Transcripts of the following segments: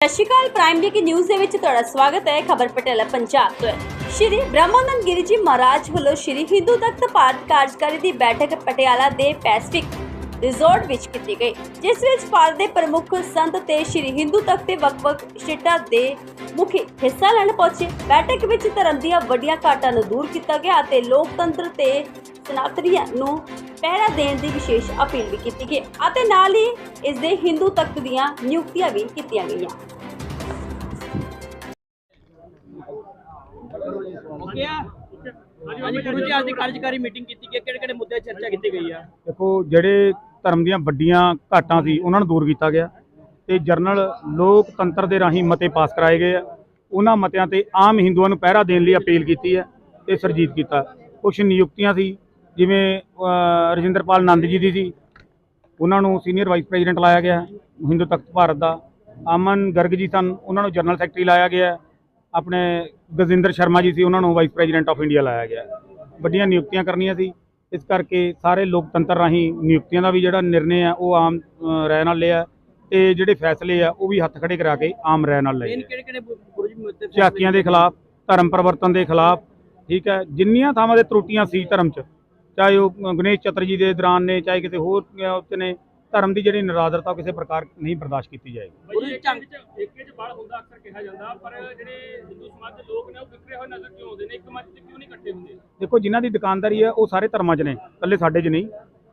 ਸਤਿ ਸ਼੍ਰੀ ਅਕਾਲ ਪ੍ਰਾਈਮ ਡੇ ਕੀ ਨਿਊਜ਼ ਦੇ ਵਿੱਚ ਤੁਹਾਡਾ ਸਵਾਗਤ ਹੈ, ਖਬਰ ਪਟਿਆਲਾ ਪੰਜਾਬ ਤੋਂ। ਸ਼੍ਰੀ ਬ੍ਰਹਮਾਨੰਦ ਗਿਰੀ ਜੀ ਮਹਾਰਾਜ ਵੱਲੋਂ ਸ਼੍ਰੀ ਹਿੰਦੂ ਤਖਤ ਭਾਰਤ ਕਾਰਜਕਾਰੀ ਦੀ ਬੈਠਕ ਪਟਿਆਲਾ ਦੇ ਪੈਸੀਫਿਕ ਰਿਜ਼ੋਰਟ ਵਿੱਚ ਕੀਤੀ ਗਈ, ਜਿਸ ਵਿੱਚ ਭਾਰਤ ਦੇ ਪ੍ਰਮੁੱਖ ਸੰਤ ਤੇ ਸ਼੍ਰੀ ਹਿੰਦੂ ਤਖਤ ਦੇ ਵੱਖ-ਵੱਖ ਸਟੇਟਾਂ ਦੇ ਮੁਖੀ ਹਿੱਸਾ ਲੈਣ ਪਹੁੰਚੇ। ਬੈਠਕ ਵਿੱਚ ਧਰਮ ਦੀਆਂ ਵੱਡੀਆਂ ਘਾਟਾਂ ਨੂੰ ਦੂਰ ਕੀਤਾ ਗਿਆ ਅਤੇ ਲੋਕਤੰਤਰ ਤੇ ਸਨਾਤਨੀਆਂ ਨੂੰ ਪਹਿਰਾ ਦੇਣ ਦੀ ਵਿਸ਼ੇਸ਼ ਅਪੀਲ ਵੀ ਕੀਤੀ ਗਈ ਅਤੇ ਨਾਲ ਹੀ ਇਸ ਦੇ ਹਿੰਦੂ ਤਖਤ ਦੀਆਂ ਨਿਯੁਕਤੀਆਂ ਵੀ ਕੀਤੀਆਂ ਗਈਆਂ। ਓਕੇ ਆ ਹਾਂਜੀ ਗੁਰੂ ਜੀ ਅੱਜ ਦੀ ਕਾਰਜਕਾਰੀ ਮੀਟਿੰਗ ਕੀਤੀ ਗਈ ਕਿਹੜੇ ਕਿਹੜੇ ਮੁੱਦੇ ਚਰਚਾ ਕੀਤੀ ਗਈ ਆ? ਦੇਖੋ ਜਿਹੜੇ ਧਰਮ ਦੀਆਂ ਵੱਡੀਆਂ ਘਾਟਾਂ ਸੀ ਉਹਨਾਂ ਨੂੰ ਦੂਰ ਕੀਤਾ ਗਿਆ। ਤੇ ਜਰਨਲ ਲੋਕਤੰਤਰ ਦੇ ਰਾਹੀਂ ਮਤੇ ਪਾਸ ਕਰਾਏ ਗਏ ਆ। ਉਹਨਾਂ ਮਤਿਆਂ ਤੇ ਆਮ ਹਿੰਦੂਆਂ ਨੂੰ ਪਹਿਰਾ ਦੇਣ ਲਈ ਅਪੀਲ ਕੀਤੀ ਹੈ ਤੇ ਸਰਜੀਤ ਕੀਤਾ। ਕੁਝ ਨਿਯੁਕਤੀਆਂ ਸੀ ਜਿਵੇਂ ਰਜਿੰਦਰਪਾਲ ਨੰਦ ਜੀ ਦੀ ਸੀ। ਉਹਨਾਂ ਨੂੰ ਸੀਨੀਅਰ ਵਾਈਸ ਪ੍ਰੈਜ਼ੀਡੈਂਟ ਲਾਇਆ ਗਿਆ ਹਿੰਦੂ ਤਖਤ ਭਾਰਤ ਦਾ। ਅਮਨ ਗਰਗ ਜੀ ਸਨ ਉਹਨਾਂ ਨੂੰ ਜਨਰਲ ਸੈਕਟਰੀ ਲਾਇਆ ਗਿਆ। ਆਪਣੇ ਗਜਿੰਦਰ ਸ਼ਰਮਾ ਜੀ ਸੀ ਉਹਨਾਂ ਨੂੰ ਵਾਈਸ ਪ੍ਰੈਜ਼ੀਡੈਂਟ ਆਫ ਇੰਡੀਆ ਲਾਇਆ ਗਿਆ। ਵੱਡੀਆਂ ਨਿਯੁਕਤੀਆਂ ਕਰਨੀਆਂ ਸੀ। ਇਸ ਕਰਕੇ ਸਾਰੇ ਲੋਕਤੰਤਰ ਰਾਹੀਂ ਨਿਯੁਕਤੀਆਂ ਦਾ ਵੀ ਜਿਹੜਾ ਨਿਰਣੇ ਆ ਉਹ ਆਮ ਰਾਏ ਨਾਲ ਲਿਆ। ਤੇ ਜਿਹੜੇ ਫੈਸਲੇ ਆ ਉਹ ਵੀ ਹੱਥ ਖੜੇ ਕਰਾ ਕੇ ਆਮ ਰਾਏ ਨਾਲ ਲਏ। ਮੇਨ ਕਿਹੜੇ ਕਿਹੜੇ ਗੁਰੂ ਜੀ ਮੁੱਦੇ ਝਾਕੀਆਂ ਦੇ ਖਿਲਾਫ ਧਰਮ ਪਰਿਵਰਤਨ ਦੇ ਖਿਲਾਫ ਠੀਕ ਹੈ। ਜਿੰਨੀਆਂ ਥਾਵਾਂ ਦੇ ਤਰੁੱਟੀਆਂ ਸੀ ਧਰਮ 'ਚ ਚਾਹੇ ਉਹ ਗਣੇਸ਼ ਚਤਰ ਜੀ ਦੇ ਦੌਰਾਨ ਨੇ ਚਾਹੇ ਕਿਤੇ ਹੋਰ ਉੱਤੇ ਨੇ ਧਰਮ ਦੀ ਜਿਹੜੀ ਨਿਰਾਦਰਤਾ ਉਹ ਕਿਸੇ ਪ੍ਰਕਾਰ ਨਹੀਂ ਬਰਦਾਸ਼ਤ ਕੀਤੀ ਜਾਏਗੀ। ਗੁਰੂ ਜੀ ਝੰਗ ਏਕੇ ਚ ਬਲ ਹੁੰਦਾ ਅਕਸਰ ਕਿਹਾ ਜਾਂਦਾ ਪਰ ਜਿਹੜੇ ਹਿੰਦੂ ਸਮਾਜ ਦੇ ਲੋਕ ਨੇ ਉਹ ਵਿਖਰੇ ਹੋਏ ਨਜ਼ਰ ਕਿਉਂ ਆਉਂਦੇ ਨੇ? ਇੱਕ ਮੰਚ ਤੇ ਕਿਉਂ ਨਹੀਂ ਇਕੱਠੇ ਹੁੰਦੇ? ਦੇਖੋ ਜਿਨ੍ਹਾਂ ਦੀ ਦੁਕਾਨਦਾਰੀ ਹੈ ਉਹ ਸਾਰੇ ਧਰਮਾਂ 'ਚ ਨੇ ਇਕੱਲੇ ਸਾਡੇ 'ਚ ਨਹੀਂ।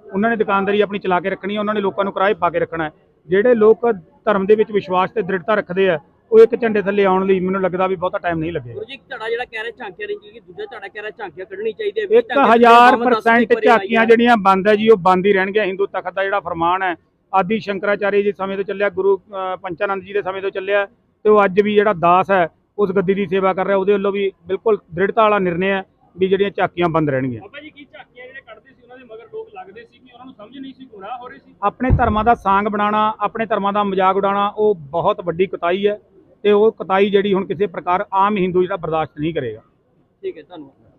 ਉਹਨਾਂ ਨੇ ਦੁਕਾਨਦਾਰੀ ਆਪਣੀ ਚਲਾ ਕੇ ਰੱਖਣੀ ਹੈ ਉਹਨਾਂ ਨੇ ਲੋਕਾਂ ਨੂੰ ਕਿਰਾਏ ਪਾ ਕੇ ਰੱਖਣਾ ਹੈ। ਜਿਹੜੇ ਲੋਕ ਧਰਮ ਦੇ ਵਿੱਚ ਵਿਸ਼ਵਾਸ ਤੇ ਦ੍ਰਿੜਤਾ ਰੱਖਦੇ ਆ ਉਹ ਇੱਕ ਝੰਡੇ ਥੱਲੇ ਆਉਣ ਲਈ ਮੈਨੂੰ ਲੱਗਦਾ ਵੀ ਬਹੁਤਾ ਟਾਈਮ ਨਹੀਂ ਲੱਗੇਗਾ ਗੁਰੂ ਜੀ ਧੜਾ ਜਿਹੜਾ ਕਹਿ ਰਿਹਾ ਝਾਂਕੀਆਂ ਨਹੀਂ ਚਾਹੀਦੀ ਦੂਜਾ ਧੜਾ ਕਹਿ ਰਿਹਾ ਝਾਂਕੀਆਂ ਕੱਢਣੀ ਚਾਹੀਦੀ ਹੈ। ਇੱਕ ਝਾਂਕੀਆਂ। ਜਿਹੜੀਆਂ ਬੰਦ ਹੈ ਜੀ ਉਹ ਬੰਦ ਹੀ ਰਹਿਣਗੀਆਂ। ਹਿੰਦੂ ਤਖਤ ਦਾ ਜਿਹੜਾ ਫਰਮਾਨ ਹੈ ਆਦੀ ਸ਼ੰਕਰਾਚਾਰੀ ਜੀ ਸਮੇਂ ਤੋਂ ਚੱਲਿਆ ਗੁਰੂ ਪੰਚਾਨੰਦ ਜੀ ਦੇ ਸਮੇਂ ਤੋਂ ਚੱਲਿਆ ਤੇ ਉਹ ਅੱਜ ਵੀ ਜਿਹੜਾ ਦਾਸ ਹੈ ਉਸ ਗੱਦੀ ਦੀ ਸੇਵਾ ਕਰ ਰਿਹਾ। ਉਹਦੇ ਵੱਲੋਂ ਵੀ ਬਿਲਕੁਲ ਦ੍ਰਿੜਤਾ ਵਾਲਾ ਨਿਰਣੈ ਹੈ ਵੀ ਜਿਹੜੀਆਂ ਝਾਕੀਆਂ ਬੰਦ ਰਹਿਣਗੀਆਂ। ਬਾਬਾ ਜੀ ਕੀ ਝਾਕੀਆਂ ਜਿਹੜੇ ਕੱਢਦੇ ਸੀ ਉਹਨਾਂ ਦੇ ਮਗਰ ਲੋਕ ਲੱਗਦੇ ਸੀ ਕਿ ਉਹਨਾਂ ਨੂੰ ਸਮਝ ਨਹੀਂ ਸੀ ਗੁੰਮਰਾਹ ਹੋ ਰਹੇ ਸੀ? ਆਪਣੇ ਧਰਮਾਂ ਦਾ ਸਾਂਗ ਬਣਾਉਣਾ ਆਪਣੇ ਧਰਮਾਂ ਦਾ ਮਜ਼ਾਕ ਉਡਾਉਣਾ ਉਹ ਬਹੁਤ ਵੱਡੀ ਕੁਤਾਈ ਹੈ। ਤੇ ਉਹ ਕਤਾਈ ਜਿਹੜੀ ਹੁਣ ਕਿਸੇ ਪ੍ਰਕਾਰ ਆਮ ਹਿੰਦੂ ਜਿਹੜਾ ਬਰਦਾਸ਼ਤ ਨਹੀਂ ਕਰੇਗਾ। ਠੀਕ ਹੈ, ਧੰਨਵਾਦ।